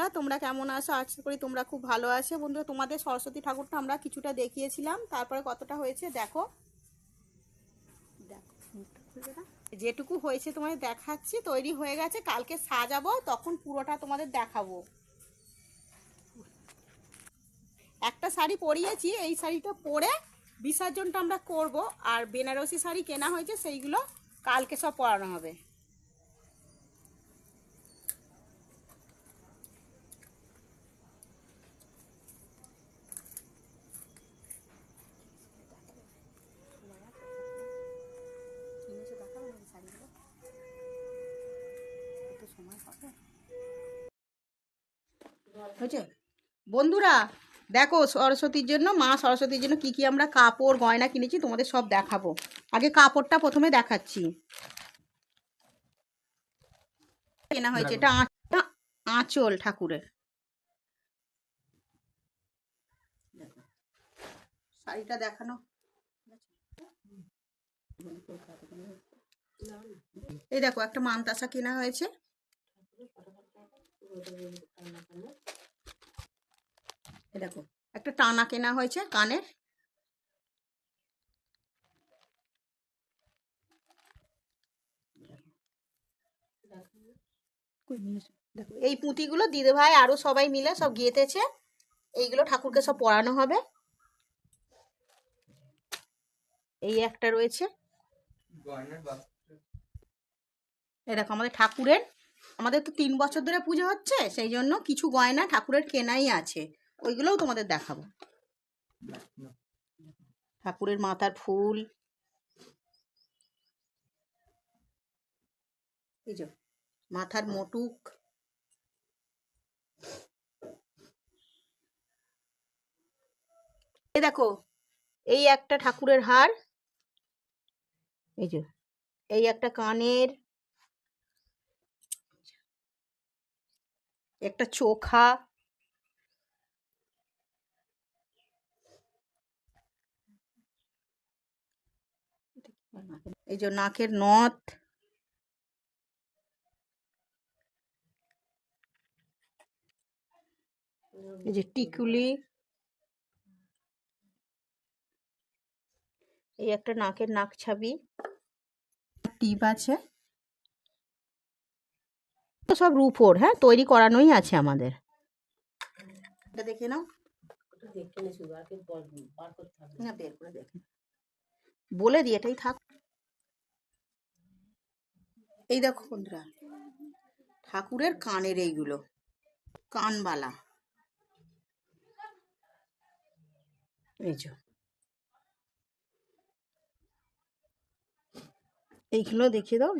বন্ধুরা, তোমরা কেমন আছো? আশা করি তোমরা খুব ভালো আছো। বন্ধুরা, তোমাদের সরস্বতী ঠাকুরটা আমরা কিছুটা দেখিয়েছিলাম। তারপরে কতটা হয়েছে দেখো? যেটুকু হয়েছে তোমাদের দেখাচ্ছি, তৈরি হয়ে গেছে। কালকে সাজাবো, তখন পুরোটা তোমাদের দেখাবো। একটা শাড়ি পরিয়েছি, এই শাড়িটা পরে বিসর্জনটা আমরা করব। আর বেনারসি শাড়ি কেনা হয়েছে, সেইগুলো কালকে সব পরানো হবে। হয়েছে? বন্ধুরা, দেখো সরস্বতীর জন্য, মা সরস্বতীর জন্য কি কি আমরা কাপড়, গয়না কিনেছি, তোমাদের সব দেখাবো। আগে কাপড়টা প্রথমে দেখাচ্ছি। কেনা হয়েছে, এটা আঁচল ঠাকুরের। শাড়িটা দেখানো। এই দেখো, একটা মানতাসা কেনা হয়েছে। দেখো একটা টানা কেনা হয়েছে কানের? দেখো এই পুঁতিগুলো দিদি ভাই আরও সবাই মিলে সব গেঁথেছে। এইগুলো ঠাকুরকে সব পরানো হবে। এই একটা রয়েছে। এই দেখো আমাদের ঠাকুরের আমাদের তো তিন বছর ধরে পুজো হচ্ছে সেই জন্য কিছু গয়না ঠাকুরের কেনাই আছে। ওইগুলোও তোমাদের দেখাবো। ঠাকুরের মাথার ফুল। এই যে, মাথার মটুক। এই দেখো, এই একটা ঠাকুরের হার। এই যে, এই একটা কানের। একটা চোখা। এই যে নাকের নথ। এই যে টিকুলি। এই একটা নাকের নাক ছাবি। টিপ আছে। সব রুপোর হ্যাঁ তৈরি করানোই আছে আমাদের। এটা দেখে নাও। না বের করে দেখে। বলে দিই এটাই থাক। এই দেখো বন্ধুরা, ঠাকুরের কানের এইগুলো, কানবালা। এই যে। এইগুলো দেখিয়ে দাও।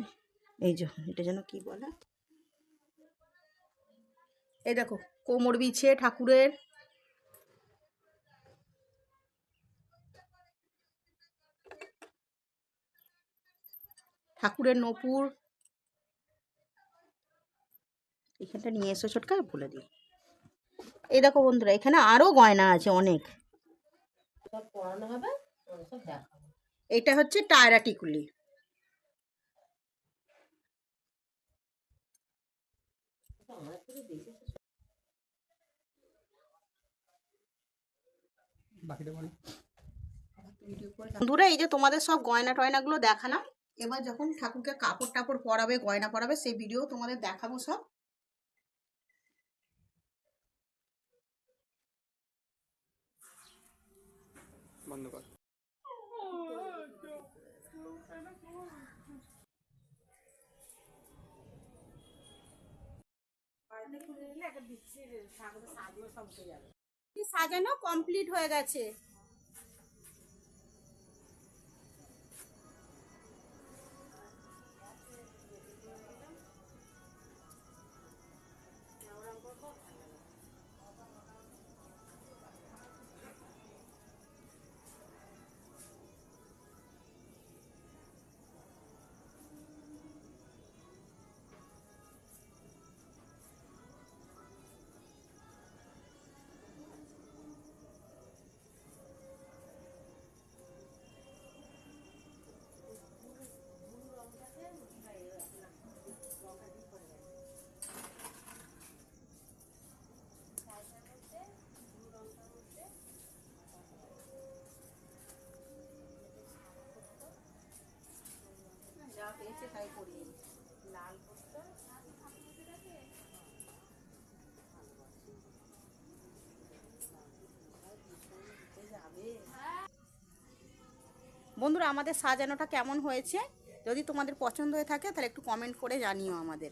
এই যে, এটা যেন কি বলে? এই দেখো, কোমর বিছে ঠাকুরের। ঠাকুরের নপুর এখানটা নিয়ে এসো ছোটকা বলে দিই। এই দেখো বন্ধুরা এখানে আরও গয়না আছে অনেক। পড়ানো হবে এটা হচ্ছে টায়রা টিকুলি। বন্ধুরা এই যে তোমাদের সব গয়না টয়নাগুলো দেখালাম। এবার যখন ঠাকুরকে কাপড় টাপড় পরাবে গয়না পরাবে সেই ভিডিও তোমাদের দেখাবো সব। বন্ধ কর। সাজানো কমপ্লিট হয়ে গেছে। পেয়েছে তাই করিয়ে। লাল বন্ধুরা, আমাদের সাজানোটা কেমন হয়েছে? যদি তোমাদের পছন্দ হয়ে থাকে, তাহলে একটু কমেন্ট করে জানিও আমাদের।